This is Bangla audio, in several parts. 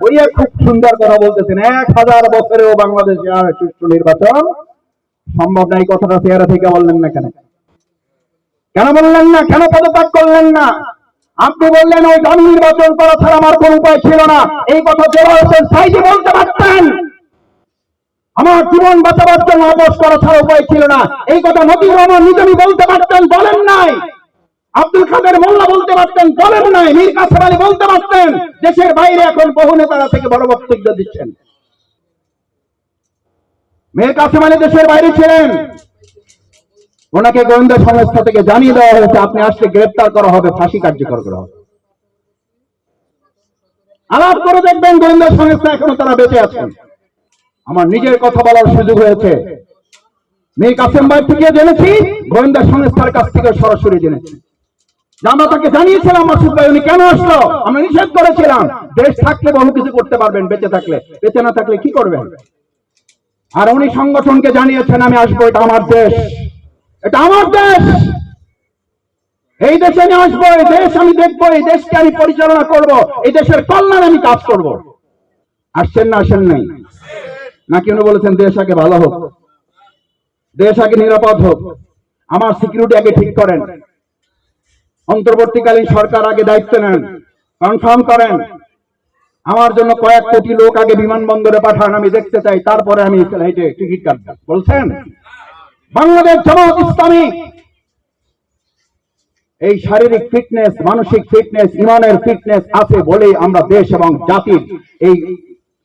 ওই খুব সুন্দর কথা বলতেছেন, এক হাজার বছরেও বাংলাদেশে সুষ্ঠু নির্বাচন সম্ভব কথাটা চেহারা থেকে বললেন না কেন? কেন বললেন না? কেন পদত্যাগ করলেন না? আপনি বললেন ওই দামি নির্বাচন করা ছাড়া আমার কোন উপায় ছিল না। এই কথা জেলা হোসেন বলতে পারতেন। আমার জীবন বাঁচাবার জন্য অবশ করা ছাড়া উপায় ছিল না। এই কথা নদীর রহমান নিজেই বলতে পারতেন, বলেন নাই। আব্দুল কাদের মোল্লা বলতে পারতেন বলেন নাই, মীর কাসেম আলী বলতে পারতেন, দেশের বাইরে এখন বহু নেতারা থেকে বড় বক্তব্য দিচ্ছেন। মীর কাসেম আলী দেশের বাইরে ছিলেন। ওনাকে গোয়েন্দা সংস্থা থেকে জানিয়ে দেওয়া হয়েছে, আপনি আসলে গ্রেপ্তার করা হবে, ফাঁসি কার্যকর করা হবে। আলাপ করে দেখবেন গোয়েন্দা সংস্থা এখনও তারা বেঁচে আছেন। আমার নিজের কথা বলার সুযোগ হয়েছে। মীর কাসেম ভাই থেকে জেনেছি, গোয়েন্দা সংস্থার কাছ থেকে সরাসরি জেনেছি। আমরা জানিয়েছিলাম মাসুদ ভাই উনি কেন আসলো? আমরা নিষেধ করেছিলাম। দেশ থাকলে বহু কিছু করতে পারবেন, বেঁচে থাকলে। বেঁচে না থাকলে কি করবেন? আর উনি সংগঠনকে জানিয়েছেন, আমি আসব, এটা আমার দেশ। এটা আমার দেশ! এই দেশে আমি আসব, এই দেশ আমি দেখব, এই দেশকে আমি পরিচালনা করব, এই দেশের কল্যাণে আমি কাজ করব। আসছেন না, আসেন নাই? নাকি উনি বলেছেন, দেশ আগে ভালো হোক। দেশ আগে নিরাপদ হোক। আমার সিকিউরিটি আগে ঠিক করেন। অন্তর্বর্তীকালীন সরকার আগে দায়িত্ব নেন, কনফার্ম করেন। আমার জন্য কয়েক কোটি লোক আগে বিমানবন্দরে পাঠান, আমি দেখতে চাই, তারপরে আমি ফ্লাইটে টিকিট কাটব। বলছেন? বাংলাদেশ জামাত ইসলামী। এই শারীরিক ফিটনেস, মানসিক ফিটনেস, ইমানের ফিটনেস আছে বলেই আমরা দেশ এবং জাতির এই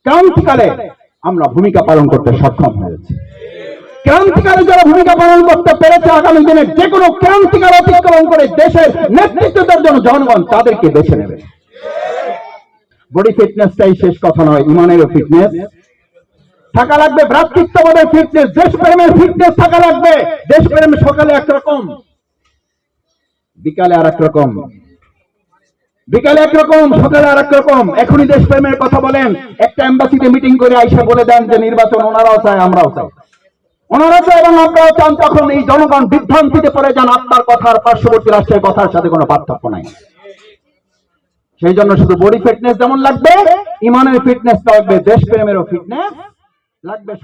ক্রান্তিকালে আমরা ভূমিকা পালন করতে সক্ষম হয়েছি। ক্রান্তিকালে যারা ভূমিকা পালন করতে পেরেছে আগামী দিনে, যে কোনো ক্রান্তিকার অতিক্রম করে দেশের নেতৃত্বের জন্য জনগণ তাদেরকে বেছে নেবে। বডি ফিটনেসটাই শেষ কথা নয়, ইমানেরও ফিটনেস। থাকা লাগবে ভ্রাতৃত্ববোধের ফিটনেস, দেশপ্রেমের ফিটনেস থাকা লাগবে। দেশপ্রেম সকালে একরকম, বিকালে আর রকম বিকালে একরকম, সকালে আর রকম এখনই দেশপ্রেমের কথা বলেন। একটা এম্বাসিতে মিটিং করে আইসা বলে দেন যে নির্বাচন ওনারাও চায়, আমরাও চাই। ওনারা তো এবং আমরাও চান তখন এই জনগণ বিভ্রান্তিতে পড়ে যান আপনার কথার পার্শ্ববর্তী রাষ্ট্রের কথার সাথে কোনো পার্থক্য নাই। সেই জন্য শুধু বডি ফিটনেস যেমন লাগবে, ইমানের ফিটনেস লাগবে, দেশপ্রেমেরও ফিটনেস লাগবে।